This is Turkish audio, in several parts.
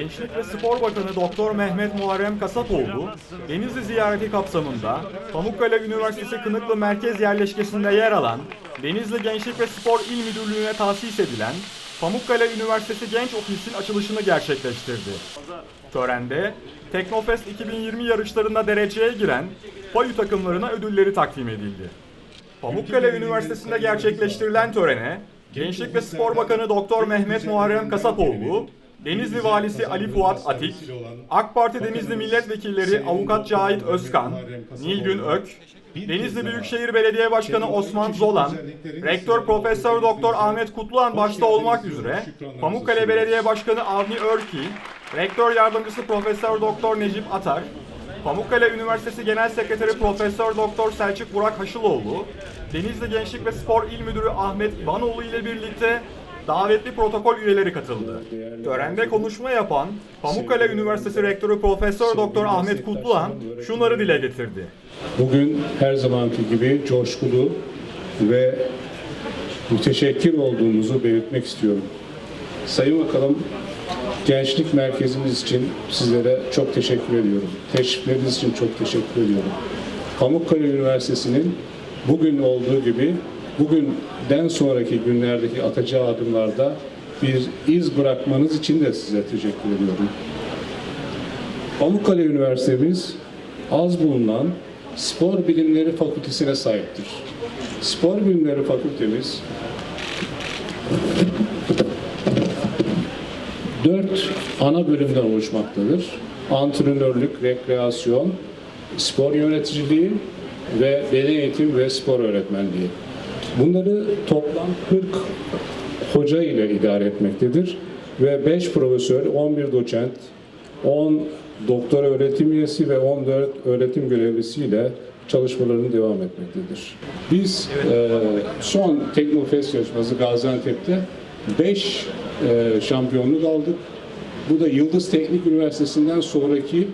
Gençlik ve Spor Bakanı Doktor Mehmet Muharrem Kasapoğlu, Denizli ziyareti kapsamında Pamukkale Üniversitesi Kınıklı Merkez Yerleşkesi'nde yer alan Denizli Gençlik ve Spor İl Müdürlüğü'ne tahsis edilen Pamukkale Üniversitesi Genç Ofis'in açılışını gerçekleştirdi. Törende Teknofest 2020 yarışlarında dereceye giren PAYU takımlarına ödülleri takdim edildi. Pamukkale Üniversitesi'nde gerçekleştirilen törene Gençlik ve Spor Bakanı Doktor Mehmet Muharrem Kasapoğlu, Denizli Valisi Ali Fuat Atik, AK Parti Denizli Milletvekilleri Avukat Cahit Özkan, Nilgün Ök, Denizli Büyükşehir Belediye Başkanı Osman Zolan, Rektör Profesör Doktor Ahmet Kutluhan başta olmak üzere Pamukkale Belediye Başkanı Avni Örki, Rektör Yardımcısı Profesör Doktor Necip Atar, Pamukkale Üniversitesi Genel Sekreteri Profesör Doktor Selçuk Burak Haşıloğlu, Denizli Gençlik ve Spor İl Müdürü Ahmet İvanoğlu ile birlikte davetli protokol üyeleri katıldı. Törende konuşma yapan Pamukkale Üniversitesi Rektörü Profesör Doktor Ahmet Kutluhan şunları dile getirdi. Bugün her zamanki gibi coşkulu ve müteşekkir olduğumuzu belirtmek istiyorum. Sayın Bakanım, gençlik merkezimiz için sizlere çok teşekkür ediyorum. Teşrifleriniz için çok teşekkür ediyorum. Pamukkale Üniversitesi'nin bugün olduğu gibi bugünden sonraki günlerdeki atacağı adımlarda bir iz bırakmanız için de size teşekkür ediyorum. Pamukkale Üniversitemiz az bulunan Spor Bilimleri Fakültesine sahiptir. Spor Bilimleri Fakültemiz dört ana bölümden oluşmaktadır. Antrenörlük, rekreasyon, spor yöneticiliği ve beden eğitim ve spor öğretmenliği. Bunları toplam 40 hoca ile idare etmektedir ve 5 profesör, 11 doçent, 10 doktor öğretim üyesi ve 14 öğretim görevlisiyle çalışmalarını devam etmektedir. Biz e, son Teknofest yarışması Gaziantep'te 5 e, şampiyonluk aldık. Bu da Yıldız Teknik Üniversitesi'nden sonraki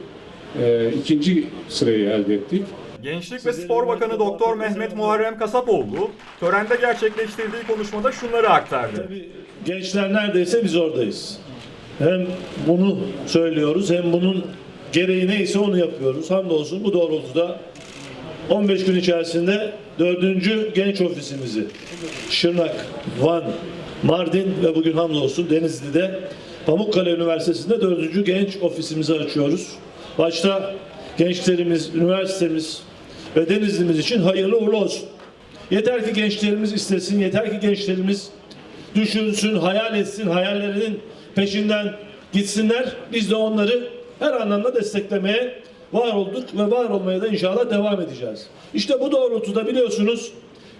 e, ikinci sırayı elde ettik. Gençlik ve Spor Bakanı Doktor Mehmet Muharrem Kasapoğlu törende gerçekleştirdiği konuşmada şunları aktardı. Tabii gençler neredeyse biz oradayız. Hem bunu söylüyoruz hem bunun gereği neyse onu yapıyoruz. Hamdolsun bu doğrultuda 15 gün içerisinde dördüncü genç ofisimizi Şırnak, Van, Mardin ve bugün hamdolsun Denizli'de Pamukkale Üniversitesi'nde dördüncü genç ofisimizi açıyoruz. Başta gençlerimiz, üniversitemiz ve Denizli'miz için hayırlı uğurlu olsun. Yeter ki gençlerimiz istesin, yeter ki gençlerimiz düşünsün, hayal etsin, hayallerinin peşinden gitsinler. Biz de onları her anlamda desteklemeye var olduk ve var olmaya da inşallah devam edeceğiz. İşte bu doğrultuda biliyorsunuz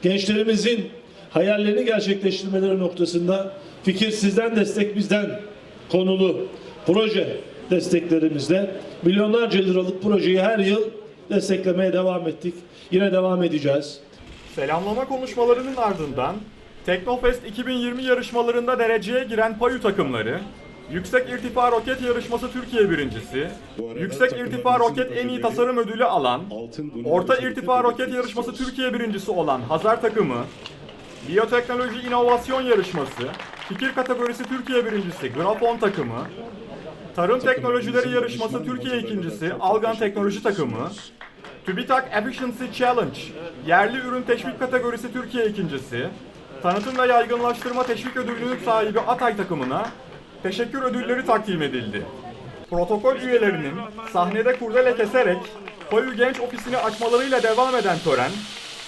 gençlerimizin hayallerini gerçekleştirmeleri noktasında fikir sizden destek bizden konulu proje desteklerimizle milyonlarca liralık projeyi her yıl desteklemeye devam ettik. Yine devam edeceğiz. Selamlama konuşmalarının ardından Teknofest 2020 yarışmalarında dereceye giren PAYU takımları, Yüksek İrtifa Roket Yarışması Türkiye birincisi, Yüksek İrtifa Roket en iyi tasarım ödülü alan, Orta İrtifa Roket Yarışması Türkiye birincisi olan Hazar takımı, Biyoteknoloji İnovasyon Yarışması, Fikir kategorisi Türkiye birincisi Grafon takımı, Tarım Teknolojileri Yarışması Türkiye ikincisi Algan Teknoloji takımı, TÜBİTAK Efficiency Challenge, yerli ürün teşvik kategorisi Türkiye ikincisi, tanıtım ve yaygınlaştırma teşvik ödülünün sahibi Atay takımına teşekkür ödülleri takdim edildi. Protokol üyelerinin sahnede kurdele keserek Koyu Genç Ofisi'ni açmalarıyla devam eden tören,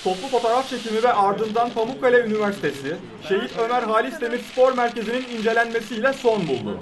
toplu fotoğraf çekimi ve ardından Pamukkale Üniversitesi, Şehit Ömer Halis Demir Spor Merkezi'nin incelenmesiyle son buldu.